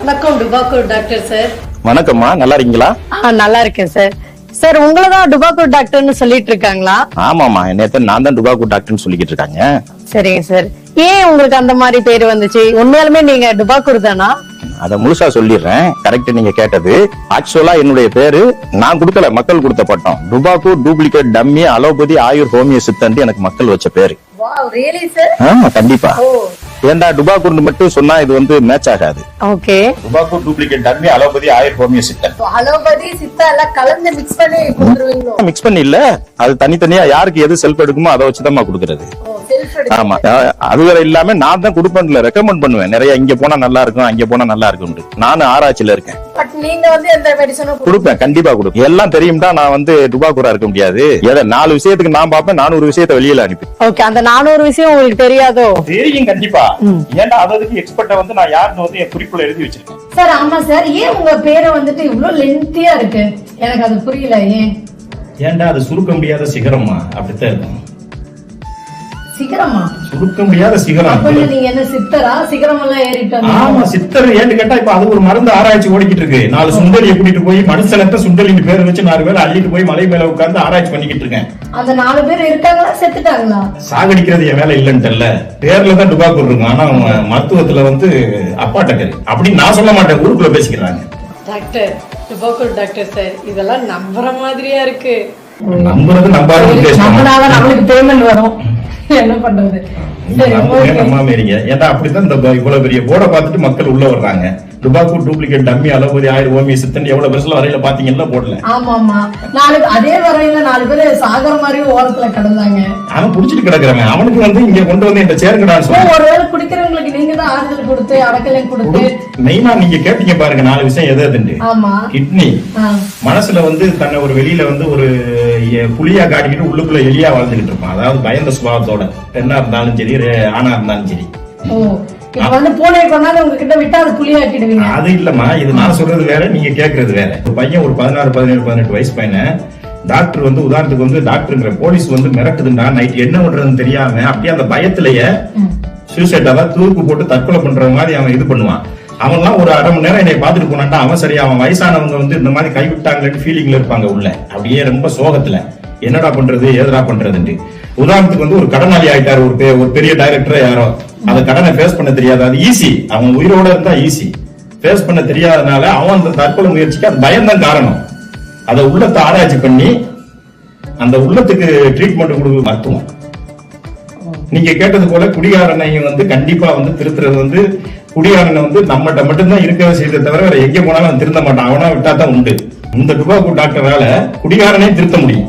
வணக்கம் டுபாக்கூர் doctor sir. வணக்கம்மா நல்லா இருக்கீங்களா? நல்லா இருக்கேன் சார். சார் உங்களை தான் டுபாக்கூர் டாக்டர்னு சொல்லிட்டு இருக்காங்களா? ஆமாமா நேத்து நான் தான் டுபாக்கு டாக்டர்னு சொல்லிக்கிட்டு இருக்காங்க. சரிங்க சார். ஏன் உங்களுக்கு அந்த மாதிரி பேர் வந்துச்சு? உண்மையாலுமே நீங்க டுபாக்கூர் தானா? அத முழுசா சொல்லிடுறேன். கரெக்ட் நீங்க கேட்டது. ஆக்சுவலா என்னுடைய பேரு நான் கொடுக்கல மக்கள் கொடுத்த பட்டம். டுபாக்கு duplicate dummy allopathy Ayur homeo சித்தன்ட்டு எனக்கு மக்கள் வச்ச பேரு. கண்டிப்பா. ஏன்டா டுபாக்கூர்னு மட்டும் சொன்னா இது வந்து மேட்ச் ஆகாது. Okay. டுபாக்கு duplicate dummy allopathy Ayur homeo சித்தன். அலோபதி சித்தா எல்லாம் கலந்து மிக்ஸ் பண்ணி கொடுத்துருவீங்களோ மிக்ஸ் பண்ணி இல்ல. அது தனித்தனியா யாருக்கு எது செல்ஃப் எடுக்குமோ அதை வச்சுதான் கொடுக்கறது. ஆமா. அஹ் அது வேற இல்லாம நான் தான் கொடுப்பேன்ல ரெக்கமெண்ட் பண்ணுவேன். நிறைய இங்க போனா நல்லா இருக்கும் அங்க போனா நல்லா இருக்கும் நானும் ஆராய்ச்சியில இருக்கேன். பட் நீங்க வந்து எந்த மெடிசனும் கொடுப்பேன் கண்டிப்பா கொடுப்பேன். எல்லாம் தெரியும்டா நான் வந்து டுபாக்கூரா இருக்க முடியாது. ஏதோ நாலு விஷயத்துக்கு நான் பார்ப்பேன் நானூறு விஷயத்தை வெளியில அனுப்பி ஓகே அந்த நானூறு விஷயம் உங்களுக்கு தெரியாதோ? தெரியும் கண்டிப்பா. ஏன்டா அதுக்கு எக்ஸ்பர்ட்ட வந்து நான் யாருன்னு வந்து என் குறிப்புல எழுதி வச்சிருக்கேன். சார் ஆமா சார் ஏன் உங்க பேரை வந்துட்டு இவ்ளோ லென்த்தியா இருக்கு? எனக்கு அது புரியல ஏன்? ஏன்டா அது சுருக்க முடியாத சிகரமா? அப்படித்தான் இருக்கும். சிகரமா? சுருக்க முடியாத சிகரம். நீங்க என்ன சித்தரா? சிகரம் எல்லாம் ஏறிட்டு ஆமா சித்தர் ஏன்னு கேட்டா இப்ப அது ஒரு மருந்து ஆராய்ச்சி ஓடிக்கிட்டு இருக்கு. நாலு சுண்டலியை கூட்டிட்டு போய் மனுஷனத்த சுண்டலின்னு பேர் வச்சு நாலு பேர் அள்ளிட்டு போய் மலை மேல உட்கார்ந்து ஆராய்ச்சி பண்ணிக்கிட்டு இருக்கேன். அந்த நாலு பேர் இருக்காங்களா? செத்துட்டாங்களா? சாகடிக்கிறது என் வேலை இல்லைன்ட்டுல்ல பேர்ல தான் டுபாக்கூர் இருக்கும். ஆனா அவங்க மருத்துவத்துல வந்து அப்பா டக்கரு அப்படின்னு நான் சொல்ல மாட்டேன். ஊருக்குள்ள பேசிக்கிறாங்க. டாக்டர் டுபாக்கூர் டாக்டர் சார் இதெல்லாம் நம்புற மாதிரியா இருக்கு. நம்புறது நம்பாத நம்மளால நம்மளுக்கு பேமெண்ட் வரும். என்ன பண்றது? ஏன்னா அப்படித்தான் இந்த இவ்வளவு பெரிய போர்டை பார்த்துட்டு மக்கள் உள்ள வர்றாங்க. டுபாக்கு டூப்ளிகேட் டம்மி அளபதி ஆயிரம் ஓமி சித்தன் எவ்வளவு பெருசுல வரையில பாத்தீங்கன்னா போடல. ஆமா ஆமா நாலு அதே வரையில நாலு பேர் சாகர மாதிரி ஓரத்துல கிடந்தாங்க. அவன் புடிச்சிட்டு கிடக்குறவன் அவனுக்கு வந்து இங்க கொண்டு வந்து இந்த சேருங்கடான்னு ஓ, சொல்லி ஒருவேளை குடிக்கிறவங்களுக்கு நீங்க தான் ஆறுதல் கொடுத்து அடக்கலையும் கொடுத்து. மெயினா நீங்க கேட்டீங்க பாருங்க நாலு விஷயம் எது எதுண்டு ஆமா. கிட்னி. மனசுல வந்து தன்னை ஒரு வெளியில வந்து ஒரு புலியா காட்டிக்கிட்டு உள்ளுக்குள்ள எலியா வாழ்ந்துகிட்டு இருப்பான். அதாவது பயந்த சுபாவத்தோட. பெண்ணா இருந்தாலும் சரி ஆணா இருந்தாலும் சரி. ஓ. இப்ப வந்து பூனை கொண்டாந்து உங்ககிட்ட விட்டா அது புளியாக்கிடுவீங்க அது இல்லம்மா இது நான் சொல்றது வேற நீங்க கேக்குறது வேற. ஒரு பையன் ஒரு பதினாறு பதினேழு பதினெட்டு வயசு பையனை டாக்டர் வந்து உதாரணத்துக்கு வந்து டாக்டருங்கிற போலீஸ் வந்து மிரட்டுதுன்னா நைட் என்ன பண்றதுன்னு தெரியாம அப்படியே அந்த பயத்திலேயே சூசைட் அதாவது தூக்கு போட்டு தற்கொலை பண்ற மாதிரி அவன் இது பண்ணுவான். அவன்லாம் ஒரு அரை மணி நேரம் என்னை பார்த்துட்டு போனான்டா அவன் சரி அவன் வயசானவங்க வந்து இந்த மாதிரி கைவிட்டாங்களேன்னு ஃபீலிங்ல இருப்பாங்க உள்ள. அப்படியே ரொம்ப சோகத்துல என்னடா பண்றது ஏதடா பண்றதுன்ட்டு. உதாரணத்துக்கு வந்து ஒரு கடனாளி ஆயிட்டாரு ஒரு ஒரு பெரிய டைரக்டர் யாரோ. அந்த கடனை ஃபேஸ் பண்ண தெரியாது. அது ஈஸி அவன் உயிரோட இருந்தா ஈஸி ஃபேஸ் பண்ண தெரியாதனால அவன் அந்த தற்கொலை முயற்சிக்கு அது பயம்தான் காரணம். அதை உள்ளத்தை ஆராய்ச்சி பண்ணி அந்த உள்ளத்துக்கு ட்ரீட்மெண்ட் கொடுக்க மருத்துவம். நீங்க கேட்டது போல குடிகாரனையும் வந்து கண்டிப்பா வந்து திருத்துறது வந்து குடிகாரனை வந்து நம்மகிட்ட மட்டும்தான் இருக்கவே செய்ததை தவிர வேற எங்க போனாலும் அவன் திருந்த மாட்டான். அவனா விட்டா தான் உண்டு. இந்த டுபாக்கு டாக்டரால குடிகாரனே திருத்த முடியும்.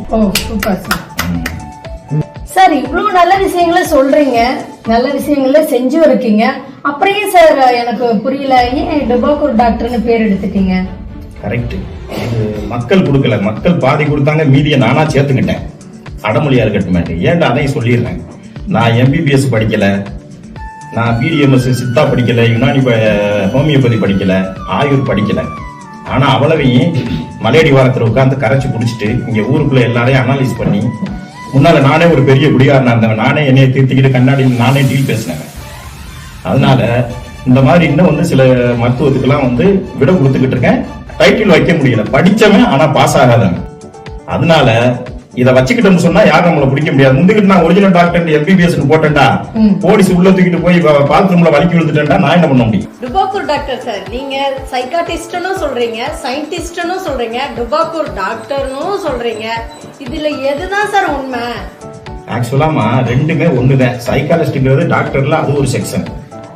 சார் இவ்வளவு நல்ல விஷயங்களை சொல்றீங்க. நல்ல விஷயங்கள செஞ்சும் இருக்கீங்க. அப்புறம் ஏன் சார் எனக்கு புரியல. ஏன் டொபாக்கூர் டாக்டர்னு பேர் எடுத்துட்டீங்க? கரெக்ட் இது மக்கள் கொடுக்கல. மக்கள் பாதி கொடுத்தாங்க மீதியை நானா சேர்த்துக்கிட்டேன். அடமொழியா இருக்கட்டும் ஏன்டா அதையும் சொல்லிடுறேன்? நான் எம்பிபிஎஸ் படிக்கல. நான் பிடிஎம்எஸ் சித்தா படிக்கல. யுனானி ப- ஹோமியோபதி படிக்கல. ஆயுர் படிக்கல. ஆனா அவ்வளவையும் மலையடி வாரத்தில் உட்காந்து கரைச்சி குடிச்சிட்டு இங்க ஊருக்குள்ள எல்லாரையும் அனாலிஸ் பண்ணி முன்னால நானே ஒரு பெரிய குடிகாரனாக இருந்தவன். நானே என்னைய தீர்த்திக்கிட்டு கண்ணாடி நானே டீல் பேசினேன் அதனால இந்த மாதிரி இன்னும் வந்து சில மருத்துவத்துக்கெல்லாம் வந்து விட கொடுத்துக்கிட்டு இருக்கேன். டைட்டில் வைக்க முடியல. படிச்சவன் ஆனா பாஸ் ஆகாதவன். அதனால இத வச்சுக்கிட்டோம்னு சொன்னா யாரும் நம்மள பிடிக்க முடியாது. முந்துக்கிட்டு நான் ஒரிஜினல் டாக்டர் எம்பிபிஎஸ் போட்டேன்டா போலீஸ் உள்ள தூக்கிட்டு போய் பாத்ரூம்ல வலிக்கி விழுந்துட்டேன்டா நான் என்ன பண்ண முடியும்? டுபாக்கூர் டாக்டர் சார் நீங்க சைக்காட்டிஸ்ட்னு சொல்றீங்க சயின்டிஸ்ட்னு சொல்றீங்க டுபாக்கூர் டாக்டர்னு சொல்றீங்க. இதுல எதுதான் சார் உண்மை? ஆக்சுவலாமா ரெண்டுமே ஒண்ணுதான். சைக்காலஜிஸ்ட்ங்கிறது டாக்டர்ல அது ஒரு செக்ஷன்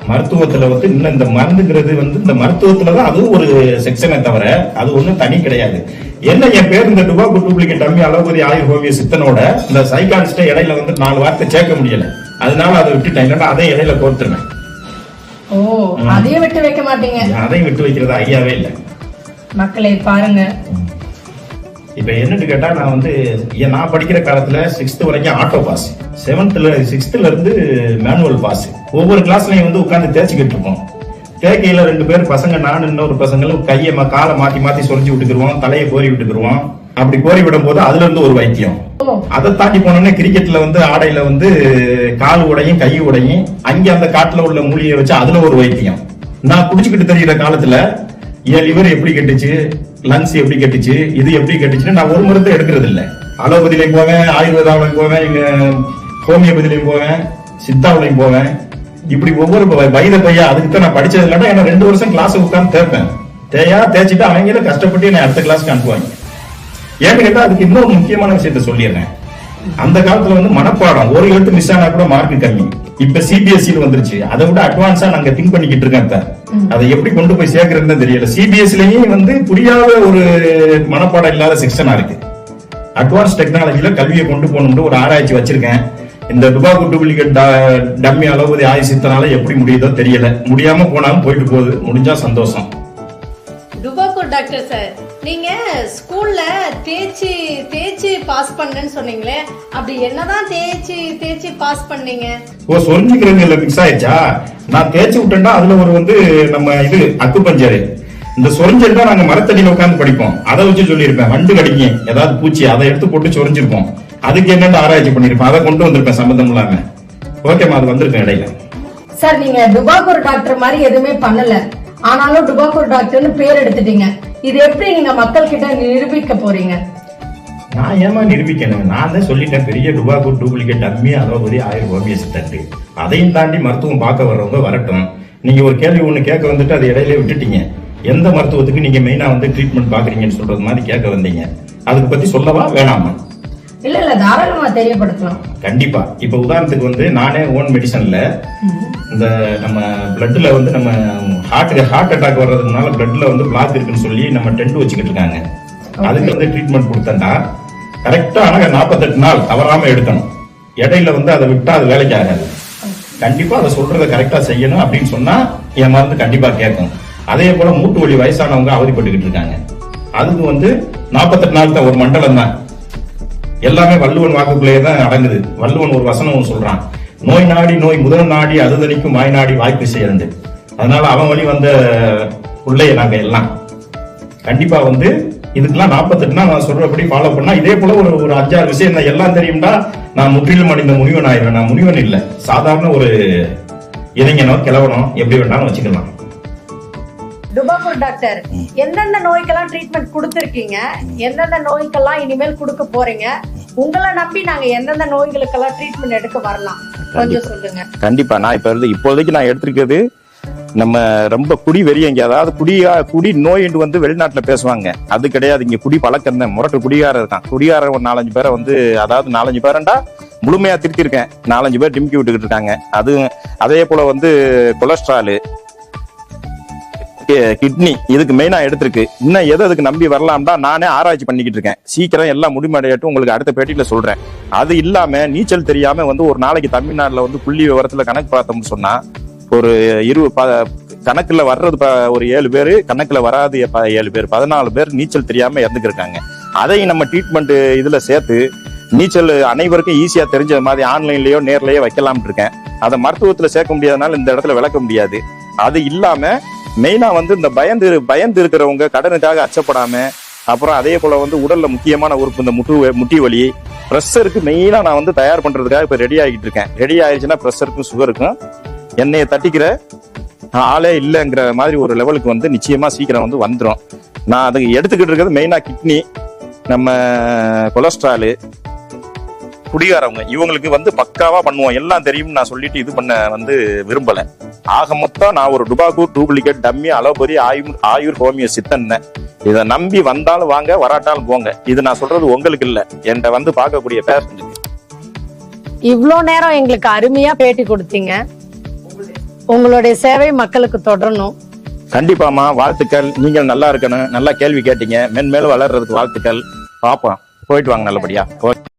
மருத்துவத்துல வந்து இன்னும் இந்த மருந்துங்கிறது வந்து இந்த மருத்துவத்துல தான் அது ஒரு செக்ஷனை தவிர அது ஒண்ணும் தனி கிடையாது. என்ன என் பேர் இந்த டுபாக்கு டூப்ளிகேட் டம்மி அலோபதி ஆயுர் ஹோமிய சித்தனோட இந்த சைக்காலஜிஸ்ட இடையில வந்து நாலு வார்த்தை சேர்க்க முடியல. அதனால அதை விட்டுட்டேன். இல்லைன்னா அதை இடையில கோர்த்துருவேன். ஓ அதையும் விட்டு வைக்க மாட்டீங்க? அதையும் விட்டு வைக்கிறது ஐயாவே இல்லை. மக்களை பாருங்க. இப்ப என்னன்னு கேட்டா நான் வந்து நான் படிக்கிற காலத்துல சிக்ஸ்த் வரைக்கும் ஆட்டோ பாஸ் செவன்த்ல சிக்ஸ்த்ல இருந்து மேனுவல் பாஸ் ஒவ்வொரு கிளாஸ்லயும் வந்து உட்காந்து தேய்ச்சிக்கிட்டு இருக்கோம் தேக்கையில ரெண்டு பேர் பசங்க நான் இன்னொரு பசங்களும் கையை ம- காலை மாத்தி மாத்தி சொரிஞ்சு விட்டுக்கிருவோம் தலையை கோரி விட்டுக்கிருவோம். அப்படி கோரி விடும் போது அதுல இருந்து ஒரு வைத்தியம். அதை தாண்டி போனோம்னா கிரிக்கெட்ல வந்து ஆடையில வந்து கால் உடையும் கை உடையும் அங்க அந்த காட்டுல உள்ள மூலியை வச்சு அதுல ஒரு வைத்தியம். நான் குடிச்சுக்கிட்டு தெரிகிற காலத்துல என் லிவர் எப்படி கெட்டுச்சு? லங்ஸ் எப்படி கெட்டுச்சு? இது எப்படி கெட்டுச்சுன்னு நான் ஒரு மருந்து எடுக்கிறது இல்லை அலோபதிலையும் போவேன் ஆயுர்வேதாவிலையும் போவேன் இங்க ஹோமியோபதியிலையும் போவேன் சித்தாவிலையும் போவேன். இப்படி ஒவ்வொரு வயத பையா அதுக்கு தான் நான் படிச்சது இல்லாட்டா என்ன ரெண்டு வருஷம் கிளாஸ் உட்கார்ந்து தேய்ப்பேன் தேயா தேய்ச்சிட்டு அவங்களும் கஷ்டப்பட்டு என்னை அடுத்த கிளாஸ்க்கு அனுப்புவாங்க. ஏன்னு கேட்டா அதுக்கு இன்னொரு முக்கியமான விஷயத்த சொல்லிடுறேன். அந்த காலத்துல வந்து மனப்பாடம் ஒரு எழுத்து மிஸ் ஆனா கூட மார்க் கம்மி. இப்ப சிபிஎஸ்இ வந்துருச்சு. அதை விட அட்வான்ஸா நாங்க திங்க் பண்ணிக்கிட்டு இருக்கேன் இப்ப. அதை எப்படி கொண்டு போய் சேர்க்கறதுன்னு தெரியல. சிபிஎஸ்லயும் வந்து புரியாத ஒரு மனப்பாடம் இல்லாத செக்ஷனா இருக்கு. அட்வான்ஸ் டெக்னாலஜில கல்வியை கொண்டு போகணும்னு ஒரு ஆராய்ச்சி வச்சிருக்கேன். இந்த டுபாக்கு டூப்ளிகேட் டம்மி அளவுதி ஆயுசித்தனால எப்படி முடியுதோ தெரியல. முடியாம போனாலும் போயிட்டு போகுது. முடிஞ்சா சந்தோஷம். டுபாக்கோ டாக்டர் சார். நீங்க ஸ்கூல்ல தேய்ச்சி தேய்ச்சி பாஸ் பண்ணேன்னு சொன்னீங்களே அப்படி என்னதான் தேய்ச்சி தேய்ச்சி பாஸ் பண்ணீங்க? ஓ சொரிஞ்சுக்கிறதுல மிக்ஸ் ஆயிடுச்சா? நான் தேய்ச்சி விட்டேன்னா அதுல ஒரு வந்து நம்ம இது அக்கு பஞ்சரு இந்த சொரிஞ்சல் தான் நாங்க மரத்தடியில உட்கார்ந்து படிப்போம். அதை வச்சு சொல்லியிருப்பேன். வண்டு கடிக்கும் ஏதாவது பூச்சி அதை எடுத்து போட்டு சொரிஞ்சிருப்போம். அதுக்கு என்னென்ன ஆராய்ச்சி பண்ணிருப்பேன் அதை கொண்டு வந்திருப்பேன் சம்பந்தம் இல்லாம. ஓகேம்மா அது வந்திருக்கேன் இடையில. சார் நீங்க டுபாக்கூர் டாக்டர் மாதிரி எதுவுமே பண்ணல. ஆனாலும் டுபாக்கூர் டாக்டர்னு பேர் எடுத்துட்டீங்க. இது எப்படி நீங்க மக்கள் கிட்ட நிரூபிக்க போறீங்க? நான் ஏமா நிரூபிக்கணும்? நான் தான் சொல்லிட்டேன் பெரிய டுபாக்கு டூப்ளிகேட் டம்மி அலோபதி ஆயிரம் ஹோமியஸ் தட்டு அதையும் தாண்டி மருத்துவம் பார்க்க வர்றவங்க வரட்டும். நீங்க ஒரு கேள்வி ஒண்ணு கேட்க வந்துட்டு அதை இடையில விட்டுட்டீங்க. எந்த மருத்துவத்துக்கு நீங்க மெயினா வந்து ட்ரீட்மெண்ட் பாக்குறீங்கன்னு சொல்றது மாதிரி கேட்க வந்தீங்க. அதுக்கு பத்தி சொல்லவா வேணாமா? இல்ல இல்ல தாராளமா தெரியப்படுத்தலாம். கண்டிப்பா. இப்ப உதாரணத்துக்கு வந்து நானே ஓன் மெடிசன்ல இந்த நம்ம பிளட்ல வந்து நம்ம ஹார்ட் ஹார்ட் அட்டாக் வர்றதுனால பிளட்ல வந்து பிளாக் இருக்குன்னு சொல்லி நம்ம டென்ட் வச்சுக்கிட்டு இருக்காங்க. அதுக்கு வந்து ட்ரீட்மெண்ட் கொடுத்தா கரெக்டா ஆனா நாற்பத்தெட்டு நாள் தவறாம எடுக்கணும். இடையில வந்து அதை விட்டா அது வேலைக்கு ஆகாது. கண்டிப்பா அதை சொல்றதை கரெக்டா செய்யணும் அப்படின்னு சொன்னா என் மருந்து கண்டிப்பா கேட்கும். அதே போல மூட்டு வலி வயசானவங்க அவதிப்பட்டுக்கிட்டு இருக்காங்க. அதுக்கு வந்து நாற்பத்தெட்டு நாள் தான் ஒரு மண்டலம் தான். எல்லாமே வள்ளுவன் வாக்குக்குள்ளேயே தான் அடங்குது. வள்ளுவன் ஒரு வசனம் சொல்றான். நோய் நாடி நோய் முதல் நாடி அதுதனிக்கும் வாய் நாடி வாய்ப்பு செய்யறது அதனால அவன் வழி வந்த உள்ளே நாங்க எல்லாம். கண்டிப்பா வந்து இதுக்கெல்லாம் நாற்பத்தெட்டுனா நான் சொல்றபடி ஃபாலோ பண்ணா இதே போல ஒரு ஒரு அஞ்சாறு விஷயம் நான் எல்லாம் தெரியும்டா. நான் முற்றிலும் அடைந்த முனிவன் ஆயிடுவேன் நான் முனிவன் இல்ல. சாதாரண ஒரு இளைஞனோ கிழவனோ எப்படி வேணாலும் வச்சுக்கலாம். டுபாக்கூர் டாக்டர். எந்தெந்த நோய்க்கெல்லாம் ட்ரீட்மெண்ட் கொடுத்துருக்கீங்க? எந்தெந்த நோய்க்கெல்லாம் இனிமேல் கொடுக்க போறீங்க? உங்களை நம்பி நாங்க எந்தெந்த நோய்களுக்கெல்லாம் ட்ரீட்மெண்ட் எடுக்க வரலாம்? கொஞ்சம் சொல்லுங்க. கண்டிப்பா. நான் இப்ப இருந்து இப்போதைக்கு நான் எடுத்திருக்கிறது நம்ம ரொம்ப குடி வெறியங்க அதாவது குடியா குடி நோயின்னு வந்து வெளிநாட்டுல பேசுவாங்க. அது கிடையாது. இங்க குடி பழக்கம் தான். முரட்டு குடிகாரர் இருக்கான் குடிகாரர் ஒரு நாலஞ்சு பேரை வந்து அதாவது நாலஞ்சு பேரண்டா முழுமையா திருத்திருக்கேன் நாலஞ்சு பேர் டிம்கி விட்டுக்கிட்டு இருக்காங்க. அது அதே போல வந்து கொலஸ்ட்ராலு கிட்னி இதுக்கு மெயினா எடுத்திருக்கு. இன்னும் எதை அதுக்கு நம்பி வரலாம்டா நானே ஆராய்ச்சி பண்ணிக்கிட்டு இருக்கேன். சீக்கிரம் எல்லாம் முடிமடையட்டும் உங்களுக்கு அடுத்த பேட்டியில சொல்றேன். அது இல்லாம நீச்சல் தெரியாம வந்து ஒரு நாளைக்கு தமிழ்நாட்டுல வந்து புள்ளி விவரத்துல கணக்கு பார்த்தோம்னு சொன்னா ஒரு இரு ப- கணக்குல வர்றது ப- ஒரு ஏழு பேர் கணக்குல வராது ப- ஏழு பேர் பதினாலு பேர் நீச்சல் தெரியாம இறந்துக்கிருக்காங்க. அதையும் நம்ம ட்ரீட்மெண்ட் இதுல சேர்த்து நீச்சல் அனைவருக்கும் ஈஸியா தெரிஞ்ச மாதிரி ஆன்லைன்லயோ நேர்லயோ வைக்கலாம்னு இருக்கேன். அதை மருத்துவத்துல சேர்க்க முடியாதனால இந்த இடத்துல விளக்க முடியாது. அது இல்லாம மெயினா வந்து இந்த பயந்து பயந்து இருக்கிறவங்க கடனுக்காக அச்சப்படாம அப்புறம் அதே போல வந்து உடல்ல முக்கியமான உறுப்பு இந்த முட்டு முட்டி வலி ப்ரெஷருக்கு மெயினா நான் வந்து தயார் பண்றதுக்காக இப்ப ரெடி ஆகிட்டு இருக்கேன். ரெடி ஆயிடுச்சுன்னா ப்ரெஷருக்கும் சுகருக்கும் என்னைய தட்டிக்கிற ஆளே இல்லைங்கிற மாதிரி ஒரு லெவலுக்கு வந்து நிச்சயமா சீக்கிரம் வந்து வந்துடும் நான் அதுக்கு எடுத்துக்கிட்டு இருக்கிறது மெயினா கிட்னி நம்ம கொலஸ்ட்ராலு குடிகாரவங்க இவங்களுக்கு வந்து பக்காவா பண்ணுவோம். எல்லாம் தெரியும். நான் சொல்லிட்டு இது பண்ண வந்து விரும்பல. ஆக மொத்தம் நான் ஒரு டுபாக்கு டூப்ளிகேட் டம்மி அலோபதி ஆயுர் ஆயுர் ஹோமியோ சித்தன் இதை நம்பி வந்தாலும் வாங்க வராட்டாலும் போங்க. இது நான் சொல்றது உங்களுக்கு இல்ல. என்கிட்ட வந்து பார்க்கக்கூடிய பேசஞ்சுக்கு இவ்ளோ நேரம் எங்களுக்கு அருமையா பேட்டி கொடுத்தீங்க. உங்களுடைய சேவை மக்களுக்கு தொடரணும். கண்டிப்பாமா வாழ்த்துக்கள். நீங்கள் நல்லா இருக்கணும். நல்லா கேள்வி கேட்டீங்க. மென்மேலும் வளர்றதுக்கு வாழ்த்துக்கள். பார்ப்போம் போயிட்டு வாங்க நல்லபடியா.